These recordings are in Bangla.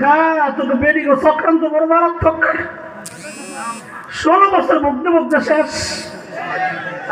খা তোকে ষোলো বছর মুগ্ধ মুগ্ধ শেষ।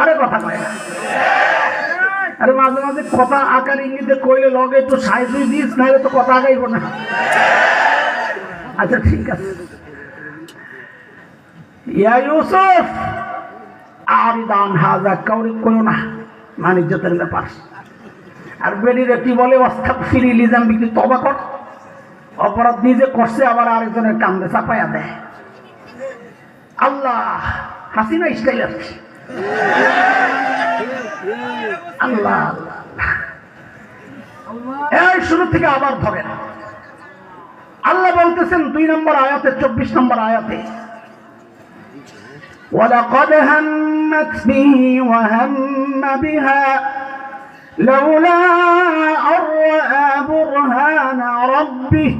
আরে কথা কয় আরে মাঝে মাঝে কথা আকার ইঙ্গিতে কইলে লগে একটু সাইজ দিস নাহলে তো কথা আগাইব না। আচ্ছা ঠিক আছে। ইউসুফ আরিদান হাজা না ব্যাপার। আর কি বলে অস্থাপ ফিরি লিজাম বিক্রি তবা কর। অপরাধ নিজে করছে আবার আরেকজনের কান্দে চাপাইয়া দেয় আল্লাহ হাসিনা স্টাইল আর কি আল্লাহ আল্লাহ। এই শুরু থেকে আবার ধরেন আল্লাহ বলতেছেন দুই নম্বর আয়াতে চব্বিশ নম্বর আয়াতে ولقد همت به وهم بها لولا أن رأى برهان ربه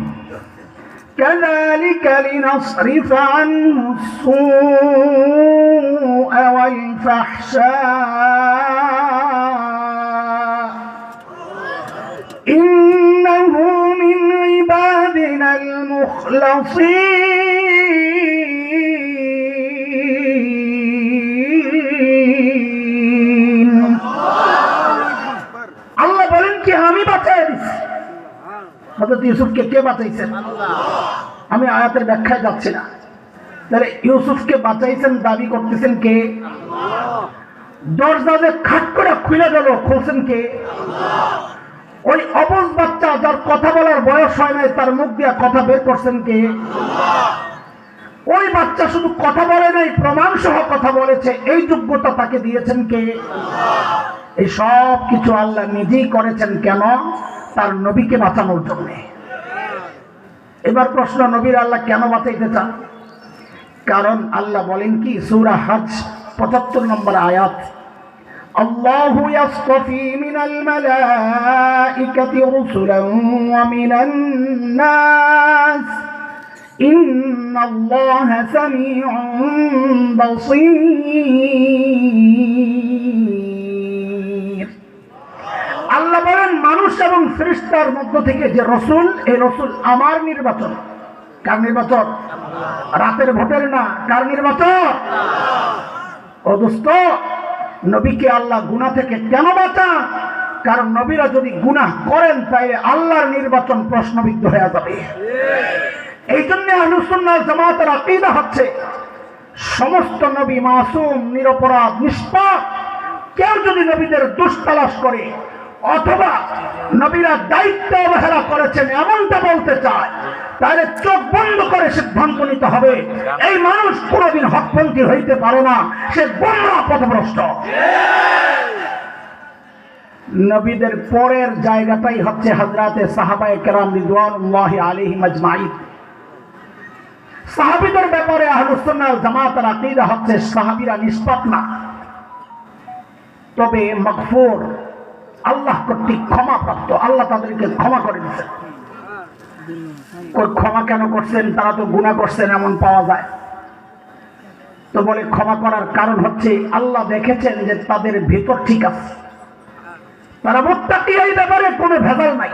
كذلك لنصرف عنه السوء والفحشاء. إنه من عبادنا المخلصين. হজরত ইউসুফকে কে বাঁচাইছেন? আমি আয়াতের ব্যাখ্যায় যাচ্ছি না। তাহলে ইউসুফকে বাঁচাইছেন, দাবি করতেছেন কে? দরজা যে খাট করে খুলে গেল, খুলছেন কে? ওই অবজ বাচ্চা যার কথা বলার বয়স হয় নাই, তার মুখ দিয়া কথা বের করছেন কে? ওই বাচ্চা শুধু কথা বলে নাই প্রমাণ সহ কথা বলেছে, এই যোগ্যতা তাকে দিয়েছেন কে? এই সব কিছু আল্লাহ নিজেই করেছেন কেন? তার নবীকে বাঁচানোর জন্য এবার প্রশ্ন নবীর আল্লাহ কেন বাঁচাইতে চান কারণ আল্লাহ বলেন কি সূরা হজ পঁচাত্তর নম্বর আয়াত الله يصطفي من الملائكة رسلا ومن الناس إن الله سميع بصير ফেরেশতার মধ্য থেকে যে রসুল, এই রসুল আমার নির্বাচন। কার নির্বাচন? রাতের ভোটের না, কার নির্বাচন? ও দোস্ত, নবীকে আল্লাহ গুনাহ থেকে কেন বাঁচান? কারণ নবীরা যদি গুনাহ করেন, তাইলে আল্লাহর নির্বাচন প্রশ্নবিদ্ধ হয়ে যাবে। এই জন্য আহলুসুন্নাহ জামাতের আকিদা হচ্ছে, সমস্ত নবী মাসুম, নিরপরাধ, নিষ্পাপ, কেউ যদি নবীদের দুষ্টালাস করে অথবা নবীরা দায়িত্ব অবহেলা করেছেন, এমনটা বলতে চায়। তাহলে চোখ বন্ধ করে সিদ্ধান্ত নিতে হবে। এই মানুষ কোনোদিন হকপন্থী হইতে পারে না, সে গোমরা পথভ্রষ্ট। নবীদের পরের জায়গাটাই হচ্ছে হজরাতে সাহাবায় কেরাম রিদওয়ানুল্লাহ আলিহি আজমাইন সাহাবিদের ব্যাপারে আহলুসুন্নাহ জামাতের আকীদা হচ্ছে সাহাবিরা নিষ্পাপ না। তবে মগফুর আল্লাহ কর্তৃক ক্ষমাপ্রাপ্ত। আল্লাহ তাদেরকে ক্ষমা করে দিচ্ছেন ক্ষমা কেন করছেন? তারা তো গুণা করছেন, এমন পাওয়া যায়। তো বলে ক্ষমা করার কারণ হচ্ছে, আল্লাহ দেখেছেন যে তাদের ভেতর ঠিক আছে। তারা মোত্তাকি এই ব্যাপারে কোনো ভেজাল নাই।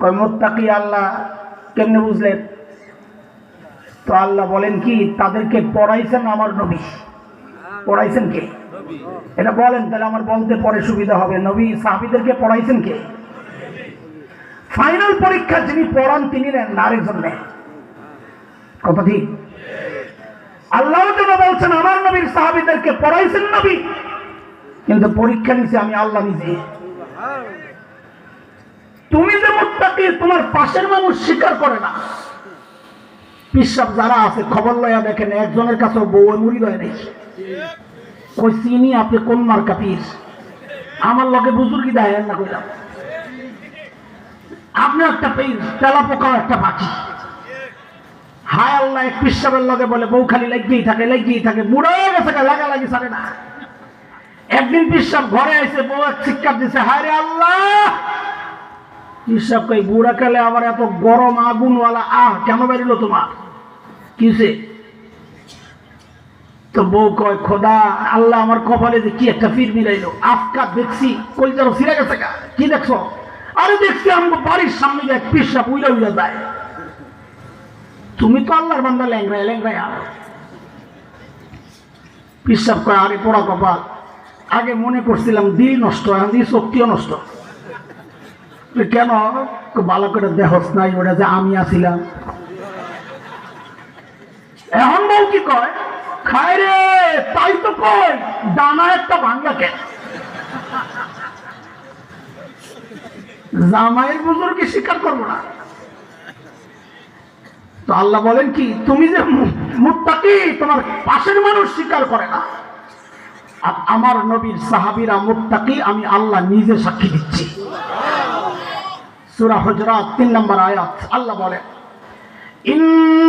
কয় মোত্তাকি আল্লাহ কেমনে বুঝলেন? তো আল্লাহ বলেন কি, তাদেরকে পড়াইছেন আমার নবী। পড়াইছেন কে? এটা বলেন, তাহলে আমার বলতে পরে সুবিধা হবে। নবী সাহাবিদেরকে পড়াইছেন কে? ফাইনাল পরীক্ষা যিনি পড়ান, তিনি নেন, না আরেকজন নেন ঠিক? আল্লাহ বলছেন, আমার নবীর সাহাবিদেরকে পড়াইছেন নবী, কিন্তু পরীক্ষা নিছে আমি আল্লাহ নিজে। তুমি যে তোমার পাশের মানুষ স্বীকার করে না। পিসাব যারা আছে, খবর লয়া দেখেন, একজনের কাছে বউ মুড়ি লয় কই চিনি আপনি কোন মার্কা পিস আমার লগে বুজুর্গি দেয় না কইলাম। আপনি একটা পিস তেলা পোকাও একটা পাখি। হায় আল্লাহ, এক পিসাবের লগে বলে, বউ খালি লাগিয়েই থাকে লাগিয়েই থাকে বুড়ো হয়ে গেছে লাগা লাগি সারে না। একদিন পিসাব ঘরে এসে বউ এক শিক্ষা দিছে, হায় রে আল্লাহ! পিসাব কই বুড়া কালে আবার এত গরম আগুনওয়ালা আহ, কেন বেরিল তোমার? কিসে তো বউ কয়, খোদা, আল্লাহ আমার কপালে যে কি একটা ফির মিলাইলো। দেখছি কলজারও সিরা গেছে কি দেখছ? আরে দেখছি বাড়ির সামনে যায় পিসা যায়। তুমি তো আল্লাহর বান্দা আর। পিসাব আরে পড়া কপাল, আগে মনে করছিলাম দিল নষ্ট, এখন শক্তিও নষ্ট। কেন? ভালো করে দেহস নাই, ওটা যে আমি আসিলাম এখন বউ কি কয়? তাই তো দানা একটা ভাঙ্গা জামাইয়ের বুজুর্গকে স্বীকার করব না। তো আল্লাহ বলেন কি, তুমি যে তোমার পাশের মানুষ স্বীকার করে না। আর আমার নবীর সাহাবীরা মুত্তাকি, আমি আল্লাহ নিজে সাক্ষী দিচ্ছি। সুরা হুজরাত 3 নম্বর আয়াত, আল্লাহ বলেন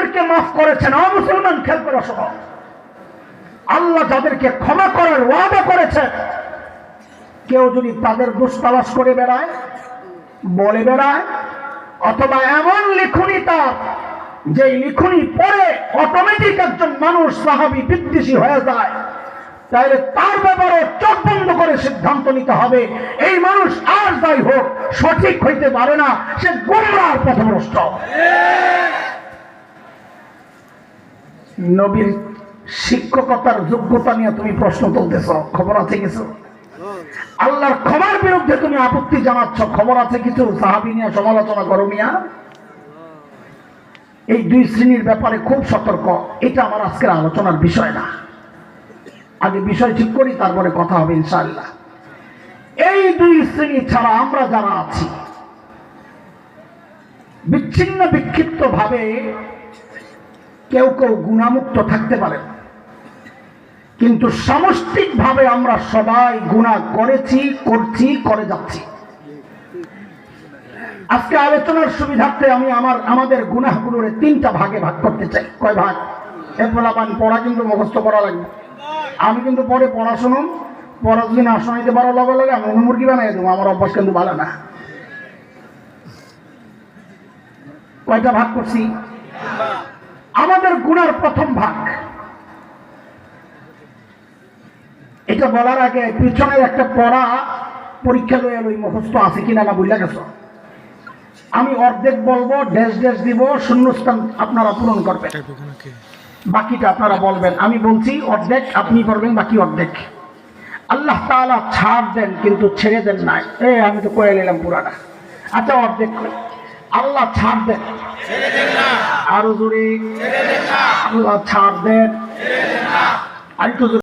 যাদেরকে মাফ করেছেন। অ মুসলমান, খেয়াল করে শোনো। আল্লাহ যাদেরকে ক্ষমা করার ওয়াদা করেছেন কেউ যদি তাদের দোষ করে বেড়ায়, বলে বেড়ায়, অথবা এমন লিখুনি তার যে লিখুনি পরে অটোমেটিক একজন মানুষ, সাহাবি, বিদ্বেষী হয়ে যায়, তাহলে তার ব্যাপারে চোখ বন্ধ করে সিদ্ধান্ত নিতে হবে। এই মানুষ আর যাই হোক, সঠিক হইতে পারে না। সে গোমরার পথভ্রষ্ট। নবীর শিক্ষকতার যোগ্যতা নিয়ে তুমি প্রশ্ন তুলতেছ, খবর আছে কিছু? আল্লাহর ক্ষমার বিরুদ্ধে তুমি আপত্তি জানাচ্ছ, খবর আছে কিছু? সাহাবি নিয়ে সমালোচনা করো মিয়া। এই দুই শ্রেণির ব্যাপারে খুব সতর্ক, এটা আমার আজকের আলোচনার বিষয় না। আগে বিষয় ঠিক করি, তারপরে কথা হবে ইনশাআল্লাহ। এই দুই শ্রেণি ছাড়া আমরা যারা আছি, বিচ্ছিন্ন বিক্ষিপ্ত ভাবে কেউ কেউ গুণামুক্ত থাকতে পারে। কিন্তু সামষ্টিকভাবে আমরা সবাই গুণা করেছি, করছি, করে যাচ্ছি। আজকে আলোচনার সুবিধার্থে আমি আমার, আমাদের গুনাহগুলোর তিনটা ভাগে ভাগ করতে চাই। কয় ভাগ? এরপর আবার পড়া কিন্তু মুখস্থ করা লাগবে। আমি কিন্তু পরে পড়া শুনুন, পড়া যদি না শোনাইতে পারো লগে লগে আমি মুরগি বানাই দেবো, আমার অভ্যাস কিন্তু ভালো না। কয়টা ভাগ করছি? আমাদের গুণার প্রথম ভাগ। এটা বলার আগে পিছনের একটা পড়া পরীক্ষা লয়ে ওই মুখস্থ আছে কিনা না বুঝলা গেছ? আমি অর্ধেক বলব ড্যাশ ড্যাশ দিব শূন্যস্থান আপনারা পূরণ করবেন। বাকিটা আপনারা বলবেন। আমি বলছি অর্ধেক আপনি করবেন বাকি অর্ধেক। আল্লাহ তাআলা ছাড় দেন কিন্তু ছেড়ে দেন নাই। এ আমি তো কয়ে নিলাম পুরাটা। আচ্ছা অর্ধেক। আল্লাহ ছাড় দেন। আরও জোরে। আল্লাহ ছাড় দেন। আরেকটু